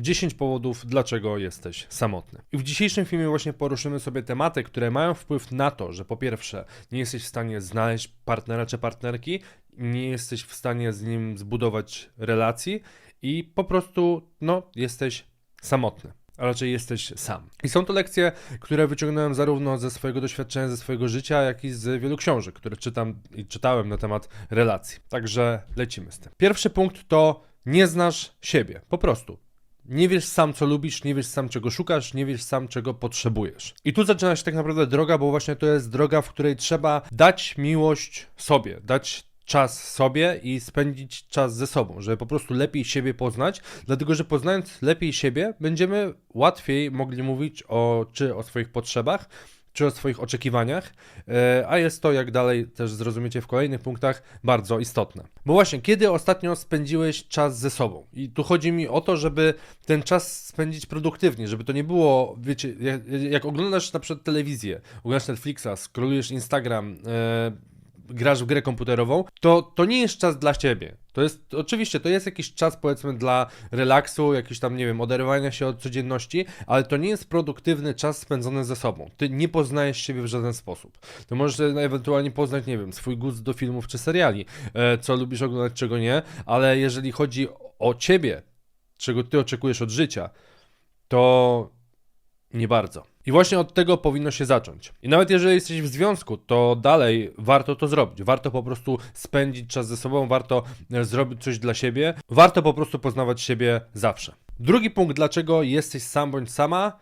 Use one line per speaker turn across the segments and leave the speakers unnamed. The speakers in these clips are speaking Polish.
10 powodów, dlaczego jesteś samotny. I w dzisiejszym filmie właśnie poruszymy sobie tematy, które mają wpływ na to, że po pierwsze, nie jesteś w stanie znaleźć partnera czy partnerki, nie jesteś w stanie z nim zbudować relacji i po prostu, no, jesteś samotny. A raczej jesteś sam. I są to lekcje, które wyciągnąłem zarówno ze swojego doświadczenia, ze swojego życia, jak i z wielu książek, które czytam i czytałem na temat relacji. Także lecimy z tym. Pierwszy punkt to nie znasz siebie. Po prostu. Nie wiesz sam, co lubisz, nie wiesz sam, czego szukasz, nie wiesz sam, czego potrzebujesz. I tu zaczyna się tak naprawdę droga, bo właśnie to jest droga, w której trzeba dać miłość sobie, dać czas sobie i spędzić czas ze sobą, żeby po prostu lepiej siebie poznać, dlatego że poznając lepiej siebie, będziemy łatwiej mogli mówić o czy o swoich potrzebach, czy o swoich oczekiwaniach, e, a jest to, jak dalej też zrozumiecie w kolejnych punktach, bardzo istotne. Bo właśnie, kiedy ostatnio spędziłeś czas ze sobą? I tu chodzi mi o to, żeby ten czas spędzić produktywnie, żeby to nie było, wiecie, jak, jak oglądasz na przykład telewizję, oglądasz Netflixa, scrollujesz Instagram, e, grasz w grę komputerową, to, to nie jest czas dla ciebie. To jest, oczywiście, to jest jakiś czas, powiedzmy, dla relaksu, jakiś tam, nie wiem, oderwania się od codzienności, ale to nie jest produktywny czas spędzony ze sobą. Ty nie poznajesz siebie w żaden sposób. Ty możesz ewentualnie poznać, nie wiem, swój gust do filmów czy seriali, e, co lubisz oglądać, czego nie, ale jeżeli chodzi o ciebie, czego ty oczekujesz od życia, to nie bardzo. I właśnie od tego powinno się zacząć. I nawet jeżeli jesteś w związku, to dalej warto to zrobić. Warto po prostu spędzić czas ze sobą, warto e, zrobić coś dla siebie, warto po prostu poznawać siebie zawsze. Drugi punkt, dlaczego jesteś sam bądź sama,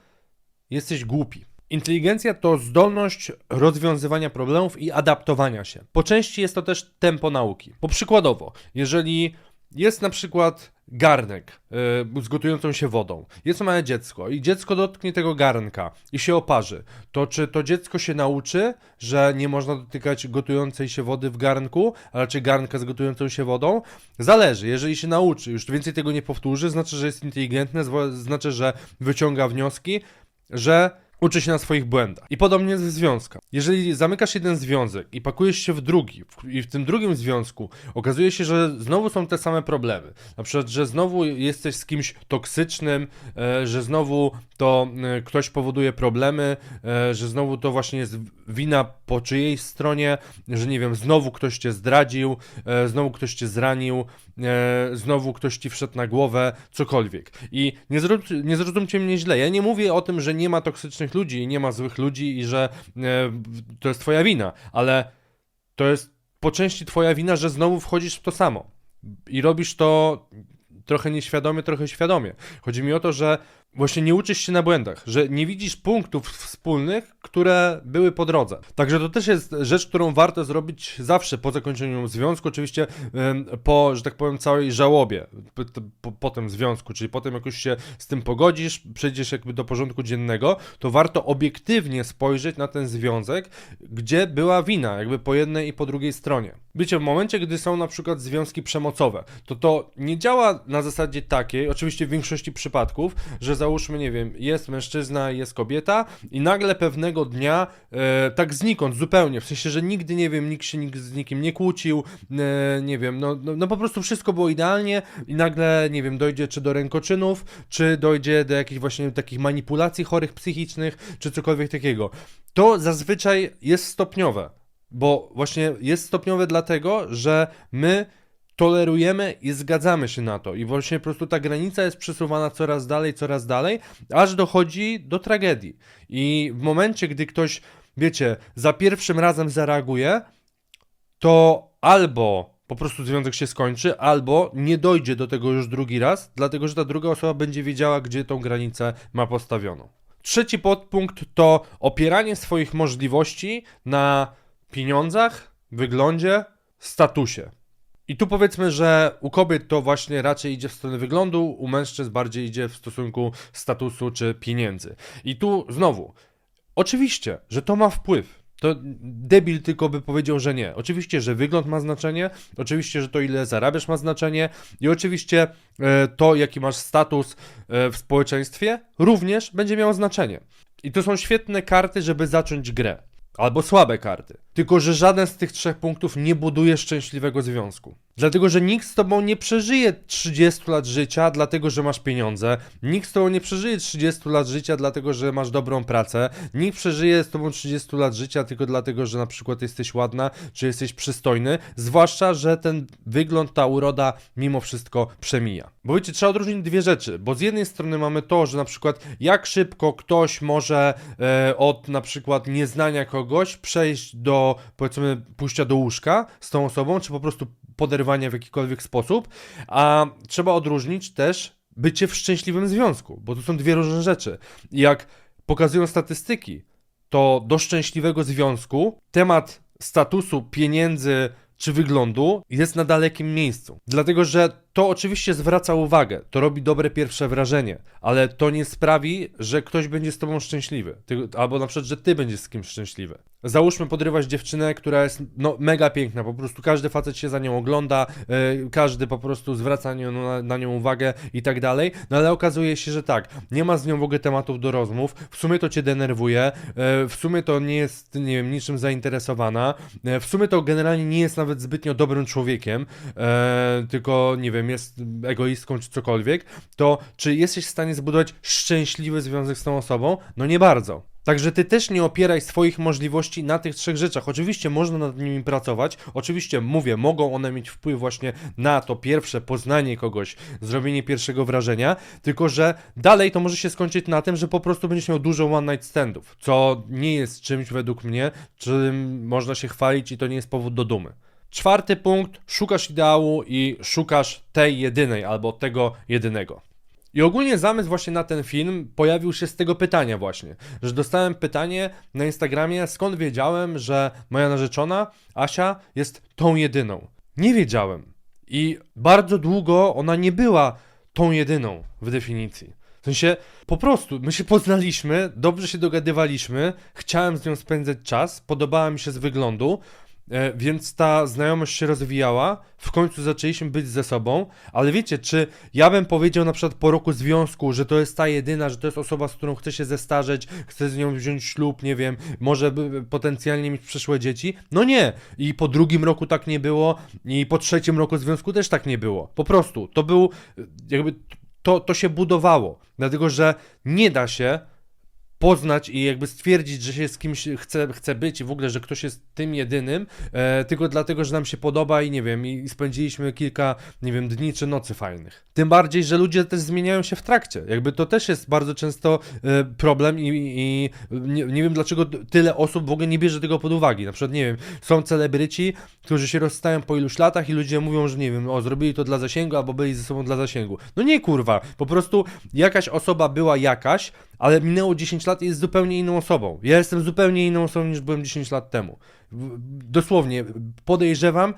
jesteś głupi. Inteligencja to zdolność rozwiązywania problemów i adaptowania się. Po części jest to też tempo nauki. Bo przykładowo, jeżeli jest na przykład garnek yy, z gotującą się wodą, jest małe dziecko i dziecko dotknie tego garnka i się oparzy, to czy to dziecko się nauczy, że nie można dotykać gotującej się wody w garnku, a raczej garnka z gotującą się wodą? Zależy, jeżeli się nauczy, już więcej tego nie powtórzy, znaczy, że jest inteligentne, znaczy, że wyciąga wnioski, że uczy się na swoich błędach. I podobnie ze związkami. Jeżeli zamykasz jeden związek i pakujesz się w drugi, w, i w tym drugim związku okazuje się, że znowu są te same problemy. Na przykład, że znowu jesteś z kimś toksycznym, e, że znowu to e, ktoś powoduje problemy, e, że znowu to właśnie jest wina po czyjejś stronie, że nie wiem, znowu ktoś cię zdradził, e, znowu ktoś cię zranił, e, znowu ktoś ci wszedł na głowę, cokolwiek. I nie, nie zrozumcie mnie źle, ja nie mówię o tym, że nie ma toksycznych ludzi i nie ma złych ludzi i że e, to jest twoja wina, ale to jest po części twoja wina, że znowu wchodzisz w to samo. I robisz to trochę nieświadomie, trochę świadomie. Chodzi mi o to, że właśnie nie uczysz się na błędach, że nie widzisz punktów wspólnych, które były po drodze. Także to też jest rzecz, którą warto zrobić zawsze po zakończeniu związku, oczywiście po, że tak powiem, całej żałobie po, po, po tym związku, czyli potem jak już się z tym pogodzisz, przejdziesz jakby do porządku dziennego, to warto obiektywnie spojrzeć na ten związek, gdzie była wina, jakby po jednej i po drugiej stronie. Wiecie, w momencie, gdy są na przykład związki przemocowe, to to nie działa na zasadzie takiej, oczywiście w większości przypadków, że załóżmy, nie wiem, jest mężczyzna, jest kobieta i nagle pewnego dnia, e, tak znikąd, zupełnie, w sensie, że nigdy, nie wiem, nikt się nikt z nikim nie kłócił, e, nie wiem, no, no, no po prostu wszystko było idealnie i nagle, nie wiem, dojdzie czy do rękoczynów, czy dojdzie do jakichś właśnie takich manipulacji chorych psychicznych, czy cokolwiek takiego. To zazwyczaj jest stopniowe. Bo właśnie jest stopniowe dlatego, że my tolerujemy i zgadzamy się na to. I właśnie po prostu ta granica jest przesuwana coraz dalej, coraz dalej, aż dochodzi do tragedii. I w momencie, gdy ktoś, wiecie, za pierwszym razem zareaguje, to albo po prostu związek się skończy, albo nie dojdzie do tego już drugi raz, dlatego że ta druga osoba będzie wiedziała, gdzie tą granicę ma postawioną. Trzeci podpunkt to opieranie swoich możliwości na pieniądzach, wyglądzie, statusie. I tu powiedzmy, że u kobiet to właśnie raczej idzie w stronę wyglądu, u mężczyzn bardziej idzie w stosunku statusu czy pieniędzy. I tu znowu, oczywiście, że to ma wpływ. To debil tylko by powiedział, że nie. Oczywiście, że wygląd ma znaczenie, oczywiście, że to ile zarabiasz ma znaczenie i oczywiście e, to jaki masz status e, w społeczeństwie również będzie miało znaczenie. I to są świetne karty, żeby zacząć grę. Albo słabe karty. Tylko, że żaden z tych trzech punktów nie buduje szczęśliwego związku. Dlatego, że nikt z tobą nie przeżyje 30 lat życia, dlatego, że masz pieniądze. Nikt z tobą nie przeżyje 30 lat życia, dlatego, że masz dobrą pracę. Nikt przeżyje z tobą 30 lat życia tylko dlatego, że na przykład jesteś ładna, czy jesteś przystojny. Zwłaszcza, że ten wygląd, ta uroda mimo wszystko przemija. Bo wiecie, trzeba odróżnić dwie rzeczy, bo z jednej strony mamy to, że na przykład jak szybko ktoś może e, od na przykład nieznania kogoś przejść do powiedzmy pójścia do łóżka z tą osobą, czy po prostu poderwania w jakikolwiek sposób, a trzeba odróżnić też bycie w szczęśliwym związku, bo to są dwie różne rzeczy. Jak pokazują statystyki, to do szczęśliwego związku temat statusu, pieniędzy czy wyglądu jest na dalekim miejscu. Dlatego, że to oczywiście zwraca uwagę, to robi dobre pierwsze wrażenie, ale to nie sprawi, że ktoś będzie z tobą szczęśliwy. Ty, albo na przykład, że ty będziesz z kimś szczęśliwy. Załóżmy, podrywać dziewczynę, która jest no, mega piękna, po prostu każdy facet się za nią ogląda, yy, każdy po prostu zwraca nią, na, na nią uwagę i tak dalej, no ale okazuje się, że tak, nie ma z nią w ogóle tematów do rozmów, w sumie to cię denerwuje, yy, w sumie to nie jest, nie wiem, niczym zainteresowana, yy, w sumie to generalnie nie jest nawet zbytnio dobrym człowiekiem, yy, tylko, nie wiem, jest egoistką czy cokolwiek, to czy jesteś w stanie zbudować szczęśliwy związek z tą osobą? No nie bardzo. Także ty też nie opieraj swoich możliwości na tych trzech rzeczach. Oczywiście można nad nimi pracować, oczywiście mówię, mogą one mieć wpływ właśnie na to pierwsze poznanie kogoś, zrobienie pierwszego wrażenia, tylko że dalej to może się skończyć na tym, że po prostu będziesz miał dużo one night standów, co nie jest czymś według mnie, czym można się chwalić i to nie jest powód do dumy. Czwarty punkt, szukasz ideału i szukasz tej jedynej albo tego jedynego. I ogólnie zamysł właśnie na ten film pojawił się z tego pytania właśnie, że dostałem pytanie na Instagramie, skąd wiedziałem, że moja narzeczona, Asia, jest tą jedyną. Nie wiedziałem. I bardzo długo ona nie była tą jedyną w definicji. W sensie, po prostu, my się poznaliśmy, dobrze się dogadywaliśmy, chciałem z nią spędzać czas, podobała mi się z wyglądu, Więc ta znajomość się rozwijała, w końcu zaczęliśmy być ze sobą, ale wiecie, czy ja bym powiedział na przykład po roku związku, że to jest ta jedyna, że to jest osoba, z którą chcę się zestarzeć, chcę z nią wziąć ślub, nie wiem, może potencjalnie mieć przyszłe dzieci? No nie. I po drugim roku tak nie było, i po trzecim roku związku też tak nie było. Po prostu, to był, e, jakby, to, to się budowało, dlatego że nie da się poznać i jakby stwierdzić, że się z kimś chce, chce być i w ogóle, że ktoś jest tym jedynym, e, tylko dlatego, że nam się podoba i nie wiem, i spędziliśmy kilka, nie wiem, dni czy nocy fajnych. Tym bardziej, że ludzie też zmieniają się w trakcie. Jakby to też jest bardzo często e, problem i, i nie, nie wiem, dlaczego tyle osób w ogóle nie bierze tego pod uwagę. Na przykład, nie wiem, są celebryci, którzy się rozstają po iluś latach i ludzie mówią, że nie wiem, o, zrobili to dla zasięgu albo byli ze sobą dla zasięgu. No nie, kurwa, po prostu jakaś osoba była jakaś, ale minęło 10 lat i jest zupełnie inną osobą. Ja jestem zupełnie inną osobą niż byłem 10 lat temu. Dosłownie, podejrzewam,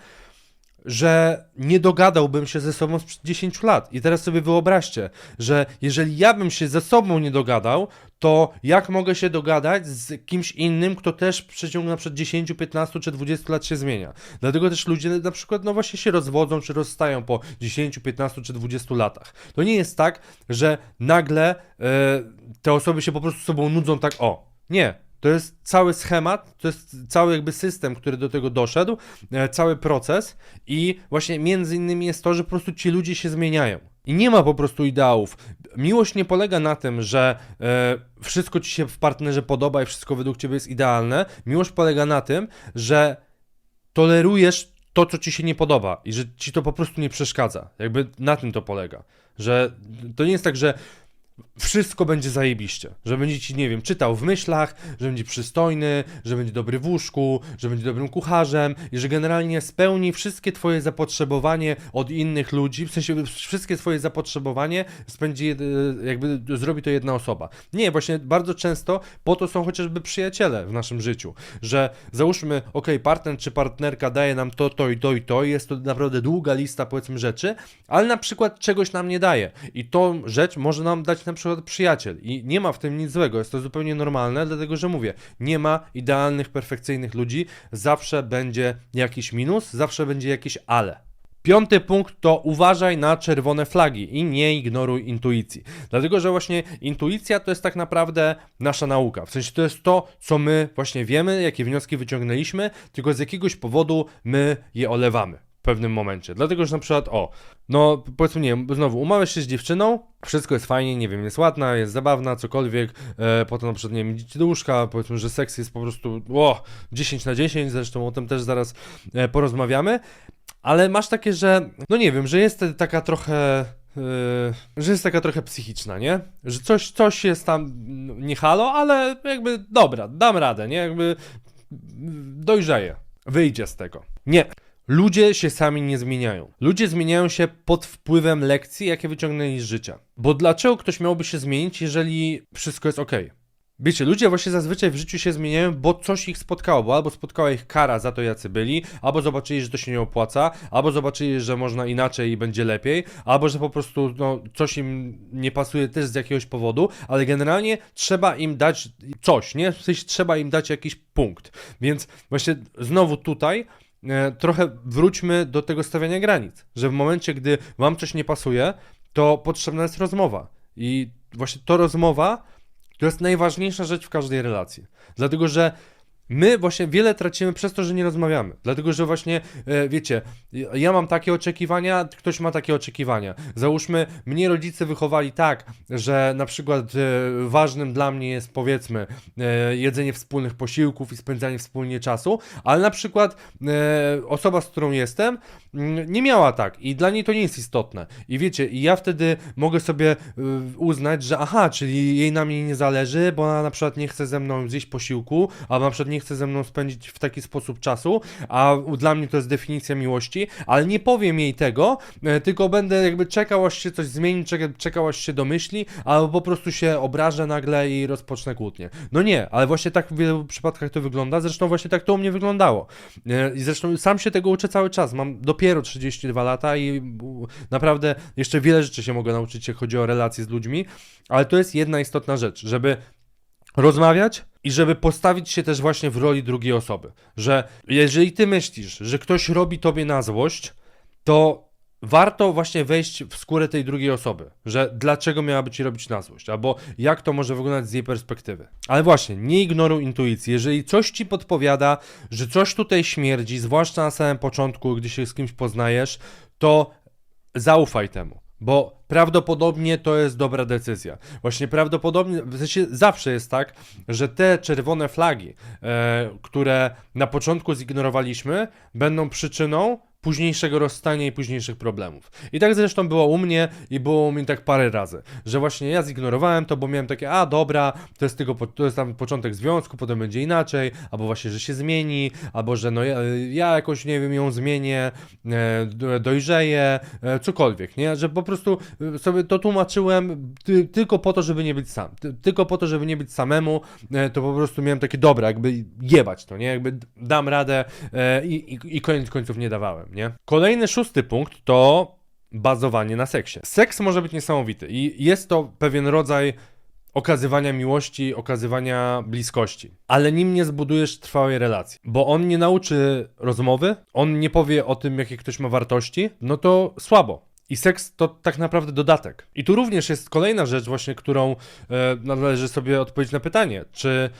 że nie dogadałbym się ze sobą sprzed 10 lat. I teraz sobie wyobraźcie, że jeżeli ja bym się ze sobą nie dogadał, to jak mogę się dogadać z kimś innym, kto też w przeciągu na przykład 10, 15 czy 20 lat się zmienia. Dlatego też ludzie na przykład no właśnie się rozwodzą czy rozstają po 10, 15 czy 20 latach. To nie jest tak, że nagle e, te osoby się po prostu sobą nudzą tak o. Nie, to jest cały schemat, to jest cały jakby system, który do tego doszedł, e, cały proces i właśnie między innymi jest to, że po prostu ci ludzie się zmieniają. I nie ma po prostu ideałów. Miłość nie polega na tym, że e, wszystko ci się w partnerze podoba i wszystko według ciebie jest idealne. Miłość polega na tym, że tolerujesz to, co ci się nie podoba i że ci to po prostu nie przeszkadza. Jakby na tym to polega. Że to nie jest tak, że wszystko będzie zajebiście. Że będzie ci, nie wiem, czytał w myślach, że będzie przystojny, że będzie dobry w łóżku, że będzie dobrym kucharzem i że generalnie spełni wszystkie twoje zapotrzebowanie od innych ludzi, w sensie wszystkie twoje zapotrzebowanie spędzi, jakby zrobi to jedna osoba. Nie, właśnie bardzo często po to są chociażby przyjaciele w naszym życiu, że załóżmy, ok, partner czy partnerka daje nam to, to i to i to, i jest to naprawdę długa lista powiedzmy rzeczy, ale na przykład czegoś nam nie daje i tą rzecz może nam dać na przykład przyjaciel i nie ma w tym nic złego, jest to zupełnie normalne, dlatego że mówię, nie ma idealnych, perfekcyjnych ludzi, zawsze będzie jakiś minus, zawsze będzie jakieś ale. Piąty punkt to uważaj na czerwone flagi i nie ignoruj intuicji. Dlatego, że właśnie intuicja to jest tak naprawdę nasza nauka. W sensie to jest to, co my właśnie wiemy, jakie wnioski wyciągnęliśmy, tylko z jakiegoś powodu my je olewamy. Pewnym momencie. Dlatego, że na przykład, o, no powiedzmy, nie wiem, znowu umawiasz się z dziewczyną, wszystko jest fajnie, nie wiem, jest ładna, jest zabawna, cokolwiek, e, potem na przykład, nie wiem, idziecie do łóżka, powiedzmy, że seks jest po prostu, o, 10 na 10, zresztą o tym też zaraz e, porozmawiamy, ale masz takie, że, no nie wiem, że jest taka trochę... Yy, że jest taka trochę psychiczna, nie? Że coś, coś jest tam no, nie halo, ale jakby dobra, dam radę, nie? Jakby dojrzeje, wyjdzie z tego. Nie. Ludzie się sami nie zmieniają. Ludzie zmieniają się pod wpływem lekcji, jakie wyciągnęli z życia. Bo dlaczego ktoś miałby się zmienić, jeżeli wszystko jest ok? Wiecie, ludzie właśnie zazwyczaj w życiu się zmieniają, bo coś ich spotkało, bo albo spotkała ich kara za to, jacy byli, albo zobaczyli, że to się nie opłaca, albo zobaczyli, że można inaczej i będzie lepiej, albo że po prostu no, coś im nie pasuje też z jakiegoś powodu, ale generalnie trzeba im dać coś, nie? W sensie trzeba im dać jakiś punkt. Więc właśnie znowu tutaj trochę wróćmy do tego stawiania granic, że w momencie, gdy wam coś nie pasuje, to potrzebna jest rozmowa. I właśnie to rozmowa to jest najważniejsza rzecz w każdej relacji. Dlatego, że My właśnie wiele tracimy przez to, że nie rozmawiamy. Dlatego, że właśnie, e, wiecie, ja mam takie oczekiwania, ktoś ma takie oczekiwania. Załóżmy, mnie rodzice wychowali tak, że na przykład e, ważnym dla mnie jest powiedzmy e, jedzenie wspólnych posiłków i spędzanie wspólnie czasu, ale na przykład osoba, z którą jestem, mm, nie miała tak i dla niej to nie jest istotne. I wiecie, i ja wtedy mogę sobie uznać, że aha, czyli jej na mnie nie zależy, bo ona na przykład nie chce ze mną zjeść posiłku, albo na przykład nie chce ze mną spędzić w taki sposób czasu, a dla mnie to jest definicja miłości, ale nie powiem jej tego, e, tylko będę jakby czekał, aż się coś zmieni, czekał, aż się domyśli, albo po prostu się obrażę nagle i rozpocznę kłótnię. No nie, ale właśnie tak w wielu przypadkach to wygląda, zresztą właśnie tak to u mnie wyglądało. E, I zresztą sam się tego uczę cały czas, mam dopiero 32 lata i naprawdę jeszcze wiele rzeczy się mogę nauczyć, jeśli chodzi o relacje z ludźmi, ale to jest jedna istotna rzecz, żeby rozmawiać i żeby postawić się też właśnie w roli drugiej osoby. Że jeżeli ty myślisz, że ktoś robi tobie na złość, to warto właśnie wejść w skórę tej drugiej osoby, że dlaczego miałaby ci robić na złość, albo jak to może wyglądać z jej perspektywy. Ale właśnie, nie ignoruj intuicji. Jeżeli coś ci podpowiada, że coś tutaj śmierdzi, zwłaszcza na samym początku, gdy się z kimś poznajesz, to zaufaj temu. Bo prawdopodobnie to jest dobra decyzja. Właśnie prawdopodobnie, w sensie zawsze jest tak, że te czerwone flagi, e, które na początku zignorowaliśmy, będą przyczyną późniejszego rozstania i późniejszych problemów. I tak zresztą było u mnie i było u mnie tak parę razy, że właśnie ja zignorowałem to, bo miałem takie, a dobra, to jest tylko, to jest tam początek związku, potem będzie inaczej, albo właśnie, że się zmieni, albo że no ja, ja jakoś, nie wiem, ją zmienię, e, dojrzeję, e, cokolwiek, nie? Że po prostu e, sobie to tłumaczyłem ty, tylko po to, żeby nie być sam, ty, tylko po to, żeby nie być samemu, e, to po prostu miałem takie, dobra, jakby jebać to, nie? Jakby dam radę e, i, i, i koniec końców nie dawałem nie? Kolejny szósty punkt to bazowanie na seksie. Seks może być niesamowity i jest to pewien rodzaj okazywania miłości, okazywania bliskości. Ale nim nie zbudujesz trwałej relacji, bo on nie nauczy rozmowy, on nie powie o tym, jakie ktoś ma wartości, no to słabo. I seks to tak naprawdę dodatek. I tu również jest kolejna rzecz, właśnie, którą e, należy sobie odpowiedzieć na pytanie, czy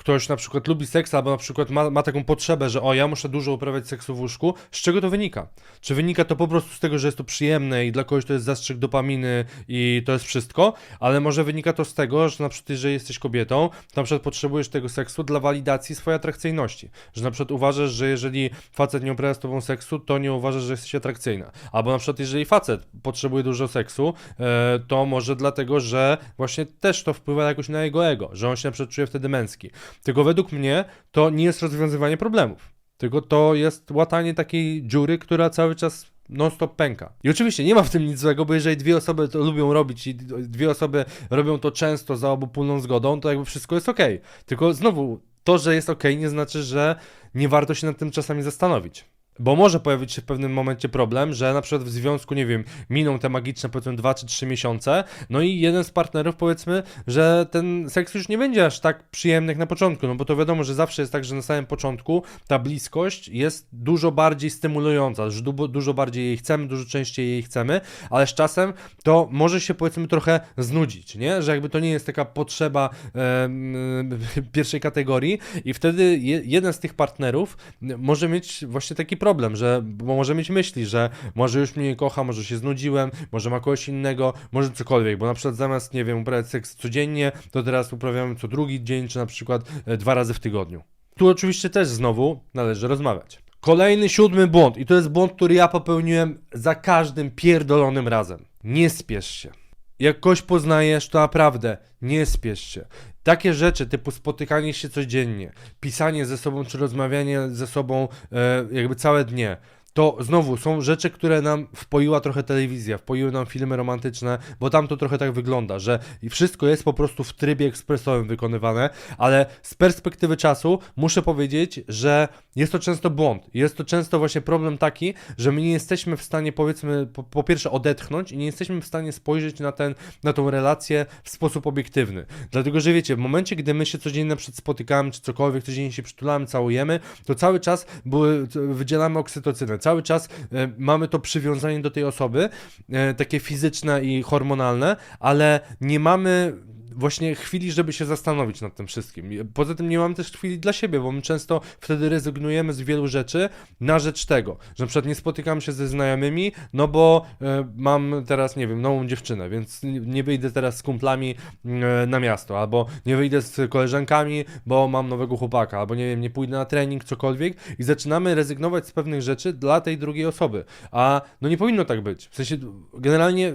ktoś na przykład lubi seks, albo na przykład ma, ma taką potrzebę, że o, ja muszę dużo uprawiać seksu w łóżku, z czego to wynika? Czy wynika to po prostu z tego, że jest to przyjemne i dla kogoś to jest zastrzyk dopaminy i to jest wszystko, ale może wynika to z tego, że na przykład jeżeli jesteś kobietą, to na przykład potrzebujesz tego seksu dla walidacji swojej atrakcyjności. Że na przykład uważasz, że jeżeli facet nie uprawia z tobą seksu, to nie uważasz, że jesteś atrakcyjna. Albo na przykład jeżeli facet potrzebuje dużo seksu, e, to może dlatego, że właśnie też to wpływa jakoś na jego ego, że on się na przykład czuje wtedy męski. Tylko według mnie to nie jest rozwiązywanie problemów. Tylko to jest łatanie takiej dziury, która cały czas non-stop pęka. I oczywiście nie ma w tym nic złego, bo jeżeli dwie osoby to lubią robić i dwie osoby robią to często za obopólną zgodą, to jakby wszystko jest ok. Tylko znowu, to, że jest ok, nie znaczy, że nie warto się nad tym czasami zastanowić. Bo może pojawić się w pewnym momencie problem, że na przykład w związku, nie wiem, miną te magiczne powiedzmy 2 czy 3 miesiące, no i jeden z partnerów powiedzmy, że ten seks już nie będzie aż tak przyjemny jak na początku, no bo to wiadomo, że zawsze jest tak, że na samym początku ta bliskość jest dużo bardziej stymulująca, że du dużo bardziej jej chcemy, dużo częściej jej chcemy, ale z czasem to może się powiedzmy trochę znudzić, nie? Że jakby to nie jest taka potrzeba e, pierwszej kategorii i wtedy je jeden z tych partnerów może mieć właśnie taki problem, problem, że bo może mieć myśli, że może już mnie nie kocha, może się znudziłem, może ma kogoś innego, może cokolwiek, bo na przykład zamiast, nie wiem, uprawiać seks codziennie, to teraz uprawiamy co drugi dzień, czy na przykład e, dwa razy w tygodniu. Tu oczywiście też znowu należy rozmawiać. Kolejny siódmy błąd, i to jest błąd, który ja popełniłem za każdym pierdolonym razem. Nie spiesz się. Jak kogoś poznajesz, to naprawdę nie spiesz się. Takie rzeczy typu spotykanie się codziennie, pisanie ze sobą czy rozmawianie ze sobą e, jakby całe dnie, to znowu są rzeczy, które nam wpoiła trochę telewizja, wpoiły nam filmy romantyczne, bo tam to trochę tak wygląda, że wszystko jest po prostu w trybie ekspresowym wykonywane, ale z perspektywy czasu muszę powiedzieć, że jest to często błąd. Jest to często właśnie problem taki, że my nie jesteśmy w stanie powiedzmy po, po pierwsze odetchnąć i nie jesteśmy w stanie spojrzeć na, ten, na tą relację w sposób obiektywny. Dlatego, że wiecie, w momencie, gdy my się codziennie na przykład spotykamy, czy cokolwiek, codziennie się przytulamy, całujemy, to cały czas były, wydzielamy oksytocynę, cały czas e, mamy to przywiązanie do tej osoby, e, takie fizyczne i hormonalne, ale nie mamy właśnie chwili, żeby się zastanowić nad tym wszystkim. Poza tym nie mamy też chwili dla siebie, bo my często wtedy rezygnujemy z wielu rzeczy na rzecz tego, że na przykład nie spotykam się ze znajomymi, no bo e, mam teraz, nie wiem, nową dziewczynę, więc nie- nie wyjdę teraz z kumplami e, na miasto, albo nie wyjdę z koleżankami, bo mam nowego chłopaka, albo nie wiem, nie pójdę na trening, cokolwiek i zaczynamy rezygnować z pewnych rzeczy dla tej drugiej osoby. A no nie powinno tak być. W sensie generalnie,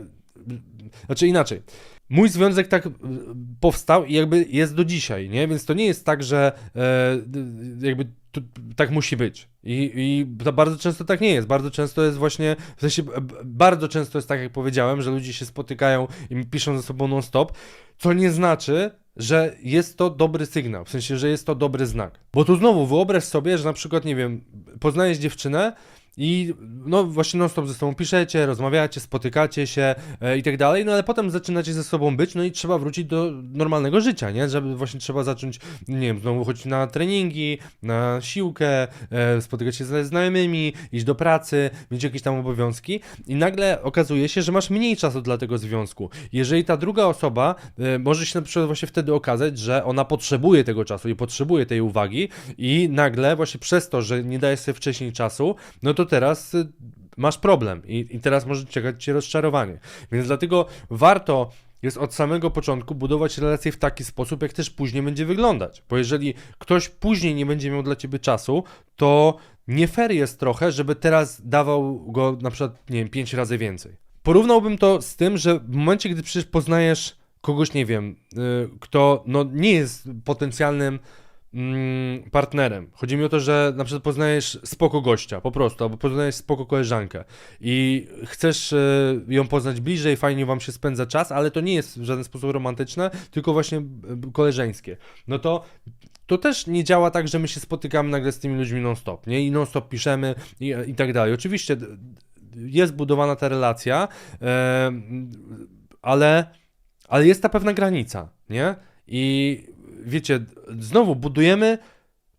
znaczy inaczej. Mój związek tak e, powstał i jakby jest do dzisiaj, nie? Więc to nie jest tak, że e, jakby to, tak musi być. I, I to bardzo często tak nie jest. Bardzo często jest właśnie, w sensie bardzo często jest tak, jak powiedziałem, że ludzie się spotykają i piszą ze sobą non-stop, co nie znaczy, że jest to dobry sygnał, w sensie, że jest to dobry znak. Bo tu znowu wyobraź sobie, że na przykład, nie wiem, poznajesz dziewczynę i no właśnie non-stop ze sobą piszecie, rozmawiacie, spotykacie się e, i tak dalej, no ale potem zaczynacie ze sobą być, no i trzeba wrócić do normalnego życia, nie? Żeby właśnie trzeba zacząć, nie wiem, znowu chodzić na treningi, na siłkę, e, spotykać się ze znajomymi, iść do pracy, mieć jakieś tam obowiązki i nagle okazuje się, że masz mniej czasu dla tego związku. Jeżeli ta druga osoba, e, może się na przykład właśnie wtedy okazać, że ona potrzebuje tego czasu i potrzebuje tej uwagi i nagle właśnie przez to, że nie dajesz sobie wcześniej czasu, no to teraz y, masz problem i, i teraz może czekać cię rozczarowanie. Więc dlatego warto jest od samego początku budować relacje w taki sposób, jak też później będzie wyglądać. Bo jeżeli ktoś później nie będzie miał dla ciebie czasu, to nie fair jest trochę, żeby teraz dawał go na przykład, nie wiem, pięć razy więcej. Porównałbym to z tym, że w momencie, gdy przecież poznajesz kogoś, nie wiem, y, kto no, nie jest potencjalnym partnerem. Chodzi mi o to, że na przykład poznajesz spoko gościa, po prostu, albo poznajesz spoko koleżankę i chcesz e, ją poznać bliżej, fajnie wam się spędza czas, ale to nie jest w żaden sposób romantyczne, tylko właśnie e, koleżeńskie. No to to też nie działa tak, że my się spotykamy nagle z tymi ludźmi non-stop, nie? I non-stop piszemy i, i tak dalej. Oczywiście jest budowana ta relacja, e, ale, ale jest ta pewna granica, nie? I wiecie, znowu budujemy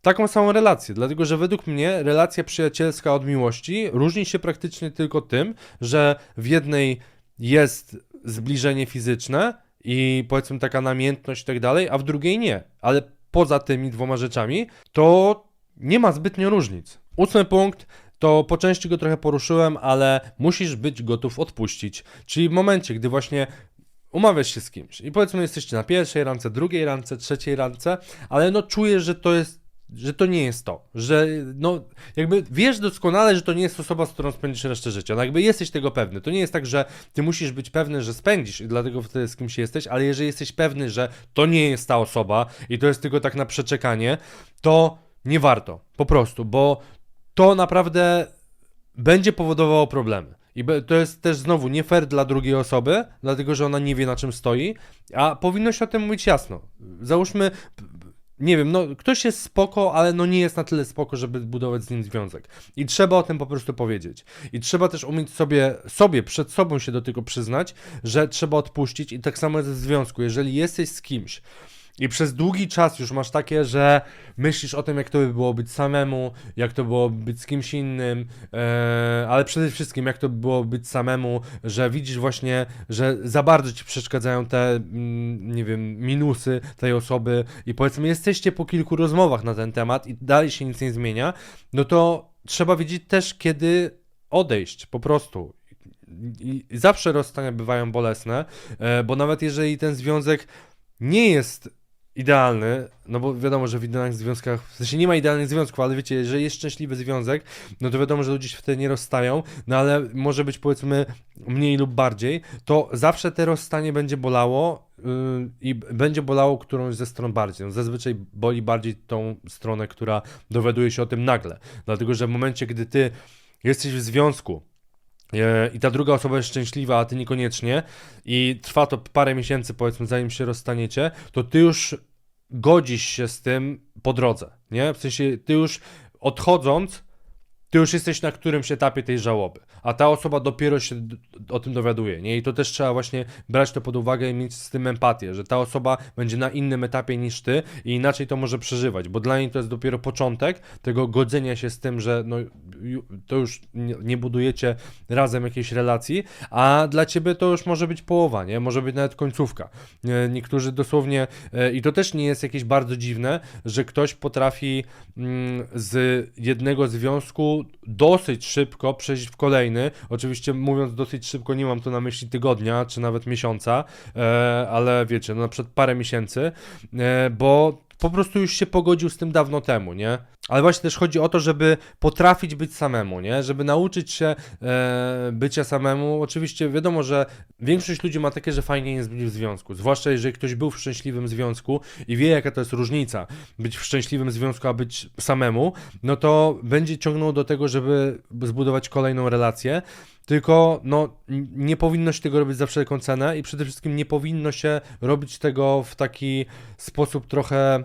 taką samą relację, dlatego że według mnie relacja przyjacielska od miłości różni się praktycznie tylko tym, że w jednej jest zbliżenie fizyczne i powiedzmy taka namiętność i tak dalej, a w drugiej nie. Ale poza tymi dwoma rzeczami to nie ma zbytnio różnic. Ósmy punkt to po części go trochę poruszyłem, ale musisz być gotów odpuścić. Czyli w momencie, gdy właśnie umawiasz się z kimś i powiedzmy jesteście na pierwszej randce, drugiej randce, trzeciej randce, ale no czujesz, że to jest że to nie jest to, że no jakby wiesz doskonale, że to nie jest osoba, z którą spędzisz resztę życia, no jakby jesteś tego pewny, to nie jest tak, że ty musisz być pewny, że spędzisz i dlatego wtedy z kimś jesteś, ale jeżeli jesteś pewny, że to nie jest ta osoba i to jest tylko tak na przeczekanie, to nie warto, po prostu, bo to naprawdę będzie powodowało problemy. I to jest też znowu nie fair dla drugiej osoby, dlatego że ona nie wie na czym stoi, a powinno się o tym mówić jasno. Załóżmy, nie wiem, no ktoś jest spoko, ale no nie jest na tyle spoko, żeby budować z nim związek. I trzeba o tym po prostu powiedzieć. I trzeba też umieć sobie, sobie przed sobą się do tego przyznać, że trzeba odpuścić i tak samo jest w związku. Jeżeli jesteś z kimś, i przez długi czas już masz takie, że myślisz o tym, jak to by było być samemu, jak to było być z kimś innym, e, ale przede wszystkim jak to by było być samemu, że widzisz właśnie, że za bardzo ci przeszkadzają te, mm, nie wiem, minusy tej osoby i powiedzmy jesteście po kilku rozmowach na ten temat i dalej się nic nie zmienia, no to trzeba wiedzieć też, kiedy odejść, po prostu. I zawsze rozstania bywają bolesne, e, bo nawet jeżeli ten związek nie jest idealny, no bo wiadomo, że w idealnych związkach, w sensie nie ma idealnych związków, ale wiecie, jeżeli jest szczęśliwy związek, no to wiadomo, że ludzie się wtedy nie rozstają, no ale może być powiedzmy mniej lub bardziej, to zawsze te rozstanie będzie bolało yy, i będzie bolało którąś ze stron bardziej. No, zazwyczaj boli bardziej tą stronę, która dowiaduje się o tym nagle, dlatego że w momencie, gdy ty jesteś w związku, e, i ta druga osoba jest szczęśliwa, a ty niekoniecznie, i trwa to parę miesięcy, powiedzmy, zanim się rozstaniecie, to ty już godzisz się z tym po drodze, nie? W sensie, ty już odchodząc, ty już jesteś na którymś etapie tej żałoby, a ta osoba dopiero się o tym dowiaduje, nie? I to też trzeba właśnie brać to pod uwagę i mieć z tym empatię, że ta osoba będzie na innym etapie niż ty i inaczej to może przeżywać, bo dla niej to jest dopiero początek tego godzenia się z tym, że no, to już nie, budujecie razem jakiejś relacji, a dla ciebie to już może być połowa, nie? Może być nawet końcówka. Niektórzy dosłownie, e, i to też nie jest jakieś bardzo dziwne, że ktoś potrafi mm, z jednego związku dosyć szybko przejść w kolejny. Oczywiście mówiąc dosyć szybko, nie mam tu na myśli tygodnia, czy nawet miesiąca, e, ale wiecie, no na przykład parę miesięcy, e, bo po prostu już się pogodził z tym dawno temu, nie? Ale właśnie też chodzi o to, żeby potrafić być samemu, nie? Żeby nauczyć się e, bycia samemu. Oczywiście wiadomo, że większość ludzi ma takie, że fajnie jest być w związku. Zwłaszcza jeżeli ktoś był w szczęśliwym związku i wie, jaka to jest różnica być w szczęśliwym związku, a być samemu, no to będzie ciągnął do tego, żeby zbudować kolejną relację. Tylko no, nie powinno się tego robić za wszelką cenę i przede wszystkim nie powinno się robić tego w taki sposób trochę,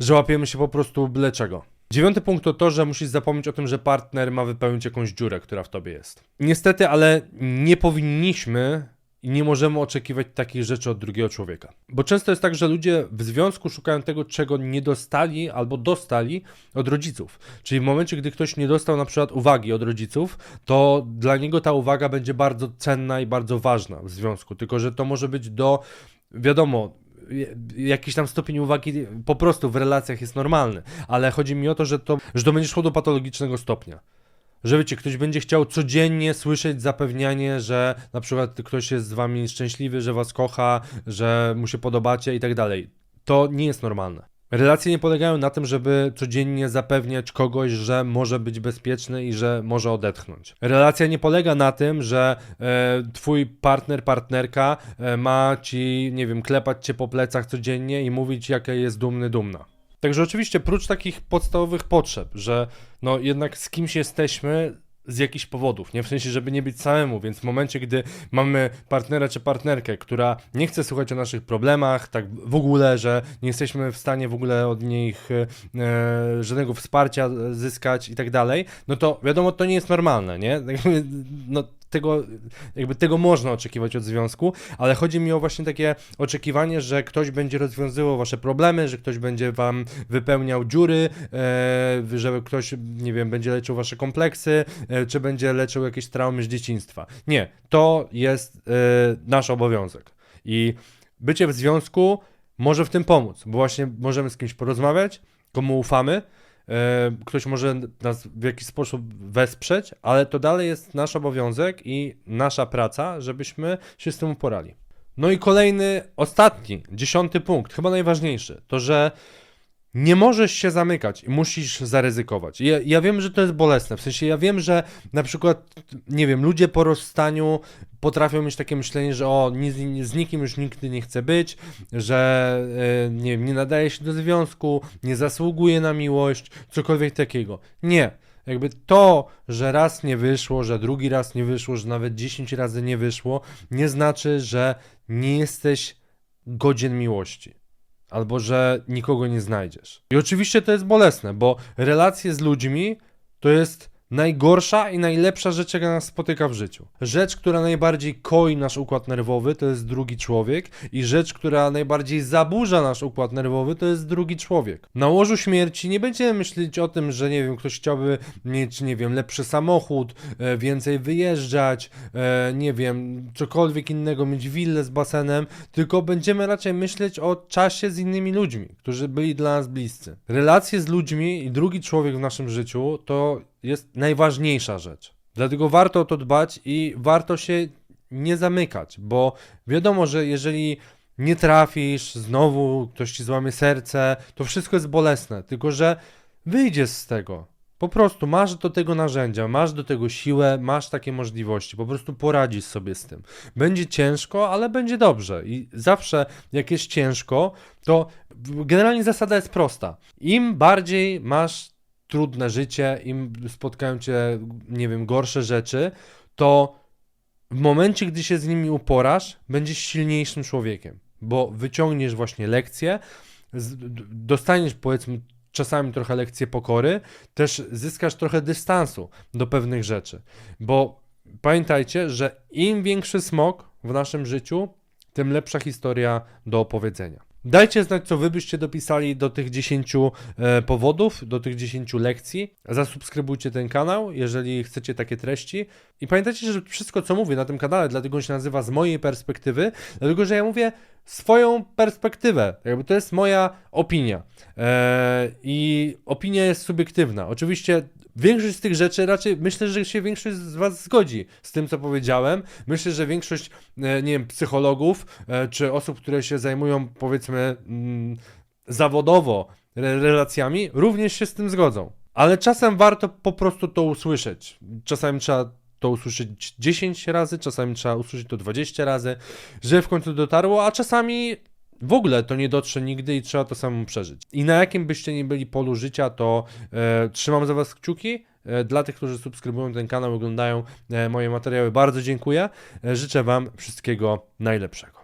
że łapiemy się po prostu byle czego. Dziewiąty punkt to to, że musisz zapomnieć o tym, że partner ma wypełnić jakąś dziurę, która w tobie jest. Niestety, ale nie powinniśmy i nie możemy oczekiwać takich rzeczy od drugiego człowieka. Bo często jest tak, że ludzie w związku szukają tego, czego nie dostali albo dostali od rodziców. Czyli w momencie, gdy ktoś nie dostał na przykład uwagi od rodziców, to dla niego ta uwaga będzie bardzo cenna i bardzo ważna w związku. Tylko, że to może być do, wiadomo, jakiś tam stopień uwagi po prostu w relacjach jest normalny, ale chodzi mi o to, że to, że to będzie szło do patologicznego stopnia. Że wiecie, ktoś będzie chciał codziennie słyszeć zapewnianie, że na przykład ktoś jest z wami szczęśliwy, że was kocha, że mu się podobacie i tak dalej. To nie jest normalne. Relacje nie polegają na tym, żeby codziennie zapewniać kogoś, że może być bezpieczny i że może odetchnąć. Relacja nie polega na tym, że e, twój partner, partnerka e, ma ci, nie wiem, klepać cię po plecach codziennie i mówić, jaka jest dumny, dumna. Także oczywiście, prócz takich podstawowych potrzeb, że no jednak z kimś jesteśmy z jakichś powodów, nie w sensie, żeby nie być samemu, więc w momencie, gdy mamy partnera czy partnerkę, która nie chce słuchać o naszych problemach, tak w ogóle, że nie jesteśmy w stanie w ogóle od nich e, żadnego wsparcia zyskać i tak dalej, no to wiadomo, to nie jest normalne, nie? No tego, jakby tego można oczekiwać od związku, ale chodzi mi o właśnie takie oczekiwanie, że ktoś będzie rozwiązywał wasze problemy, że ktoś będzie wam wypełniał dziury, e, że ktoś, nie wiem, będzie leczył wasze kompleksy, e, czy będzie leczył jakieś traumy z dzieciństwa. Nie, to jest e, nasz obowiązek. I bycie w związku może w tym pomóc, bo właśnie możemy z kimś porozmawiać, komu ufamy, ktoś może nas w jakiś sposób wesprzeć, ale to dalej jest nasz obowiązek i nasza praca, żebyśmy się z tym uporali. No i kolejny, ostatni, dziesiąty punkt, chyba najważniejszy, to że nie możesz się zamykać musisz zaryzykować. Ja, ja wiem, że to jest bolesne, w sensie ja wiem, że na przykład, nie wiem, ludzie po rozstaniu potrafią mieć takie myślenie, że o, ni, ni, z nikim już nigdy nie chce być, że e, nie nie nadaje się do związku, nie zasługuje na miłość, cokolwiek takiego. Nie. Jakby to, że raz nie wyszło, że drugi raz nie wyszło, że nawet 10 razy nie wyszło, nie znaczy, że nie jesteś godzien miłości albo że nikogo nie znajdziesz. I oczywiście to jest bolesne, bo relacje z ludźmi to jest najgorsza i najlepsza rzecz, jaka nas spotyka w życiu. Rzecz, która najbardziej koi nasz układ nerwowy, to jest drugi człowiek i rzecz, która najbardziej zaburza nasz układ nerwowy, to jest drugi człowiek. Na łożu śmierci nie będziemy myśleć o tym, że nie wiem, ktoś chciałby mieć, nie wiem, lepszy samochód, e, więcej wyjeżdżać, e, nie wiem, cokolwiek innego, mieć willę z basenem, tylko będziemy raczej myśleć o czasie z innymi ludźmi, którzy byli dla nas bliscy. Relacje z ludźmi i drugi człowiek w naszym życiu to jest najważniejsza rzecz. Dlatego warto o to dbać i warto się nie zamykać, bo wiadomo, że jeżeli nie trafisz, znowu ktoś ci złamie serce, to wszystko jest bolesne, tylko że wyjdziesz z tego. Po prostu masz do tego narzędzia, masz do tego siłę, masz takie możliwości, po prostu poradzisz sobie z tym. Będzie ciężko, ale będzie dobrze. I zawsze jak jest ciężko, to generalnie zasada jest prosta. Im bardziej masz trudne życie, im spotkają cię, nie wiem, gorsze rzeczy, to w momencie, gdy się z nimi uporasz, będziesz silniejszym człowiekiem, bo wyciągniesz właśnie lekcje, dostaniesz powiedzmy czasami trochę lekcję pokory, też zyskasz trochę dystansu do pewnych rzeczy, bo pamiętajcie, że im większy smok w naszym życiu, tym lepsza historia do opowiedzenia. Dajcie znać, co wy byście dopisali do tych 10 e, powodów, do tych 10 lekcji. Zasubskrybujcie ten kanał, jeżeli chcecie takie treści. I pamiętajcie, że wszystko, co mówię na tym kanale, dlatego się nazywa z mojej perspektywy, dlatego że ja mówię swoją perspektywę. Jakby to jest moja opinia. E, I opinia jest subiektywna. Oczywiście większość z tych rzeczy raczej myślę, że się większość z Was zgodzi z tym, co powiedziałem. Myślę, że większość, e, nie wiem, psychologów e, czy osób, które się zajmują, powiedzmy, mm, zawodowo re- relacjami, również się z tym zgodzą. Ale czasem warto po prostu to usłyszeć. Czasami trzeba to usłyszeć 10 razy, czasami trzeba usłyszeć to 20 razy, żeby w końcu dotarło, a czasami w ogóle to nie dotrze nigdy i trzeba to samemu przeżyć. I na jakim byście nie byli polu życia, to e, trzymam za Was kciuki. E, dla tych, którzy subskrybują ten kanał, oglądają e, moje materiały, bardzo dziękuję. E, życzę Wam wszystkiego najlepszego.